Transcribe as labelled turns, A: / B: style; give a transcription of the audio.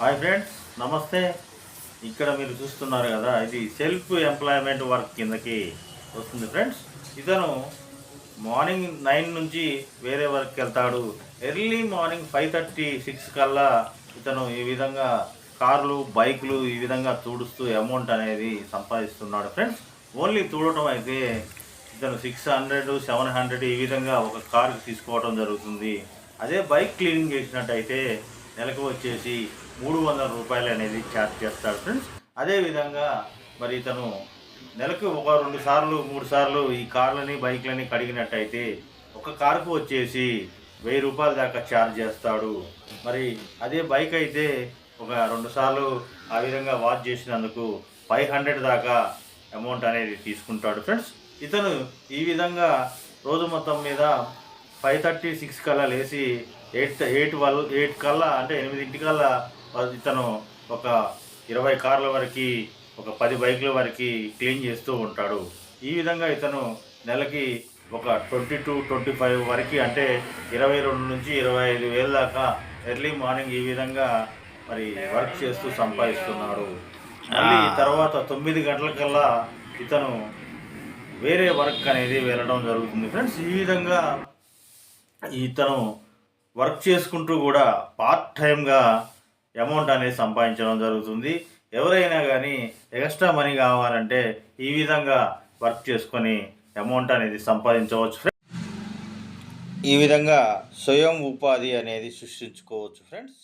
A: Hi friends నమస్తే. ఇక్కడ మీరు చూస్తున్నారు కదా ఇది సెల్ఫ్ ఎంప్లాయ్మెంట్ వర్క్ కిందకి వస్తుంది ఫ్రెండ్స్. ఇతను మార్నింగ్ నైన్ నుంచి వేరే వర్క్ వెళ్తాడు. Early morning five thirty six కల్లా ఇతను ఈ విధంగా కార్లు బైకులు ఈ విధంగా తుడుస్తూ అమౌంట్ అనేది సంపాదిస్తున్నాడు ఫ్రెండ్స్. ఓన్లీ తుడటం అయితే ఇతను సిక్స్ హండ్రెడ్ సెవెన్ హండ్రెడ్ ఈ విధంగా ఒక కార్ తీసుకోవడం జరుగుతుంది. అదే బైక్ క్లీనింగ్ చేసినట్టయితే నెలకు వచ్చేసి మూడు వందల రూపాయలు అనేది ఛార్జ్ చేస్తాడు ఫ్రెండ్స్. అదేవిధంగా మరి ఇతను నెలకు ఒక రెండు సార్లు మూడు సార్లు ఈ కార్లని బైక్లని కడిగినట్టయితే ఒక కారుకు వచ్చేసి వెయ్యి రూపాయల దాకా ఛార్జ్ చేస్తాడు. మరి అదే బైక్ అయితే ఒక రెండు సార్లు ఆ విధంగా వాచ్ చేసినందుకు ఫైవ్ హండ్రెడ్ దాకా అమౌంట్ అనేది తీసుకుంటాడు ఫ్రెండ్స్. ఇతను ఈ విధంగా రోజు మొత్తం మీద ఫైవ్ థర్టీ సిక్స్ కల్లా లేచి ఎయిట్ ఎయిట్ వల్ ఎయిట్ కల్లా అంటే ఎనిమిదింటికల్లా ఇతను ఒక ఇరవై కార్ల వరకు ఒక పది బైకుల వరకు క్లీన్ చేస్తూ ఉంటాడు. ఈ విధంగా ఇతను నెలకి ఒక ట్వంటీ టు ట్వంటీ ఫైవ్ వరకు అంటే ఇరవై రెండు నుంచి ఇరవై ఐదు వేల దాకా ఎర్లీ మార్నింగ్ ఈ విధంగా మరి వర్క్ చేస్తూ సంపాదిస్తున్నాడు. మళ్ళీ తర్వాత తొమ్మిది గంటలకల్లా ఇతను వేరే వర్క్ అనేది వెళ్ళడం జరుగుతుంది. ఫ్రెండ్స్ ఈ విధంగా ఇతను వర్క్ చేసుకుంటూ కూడా పార్ట్ టైంగా అమౌంట్ అనేది సంపాదించడం జరుగుతుంది. ఎవరైనా కానీ ఎక్స్ట్రా మనీ కావాలంటే ఈ విధంగా వర్క్ చేసుకొని అమౌంట్ అనేది సంపాదించవచ్చు ఫ్రెండ్స్ ఈ విధంగా స్వయం ఉపాధి అనేది సృష్టించుకోవచ్చు ఫ్రెండ్స్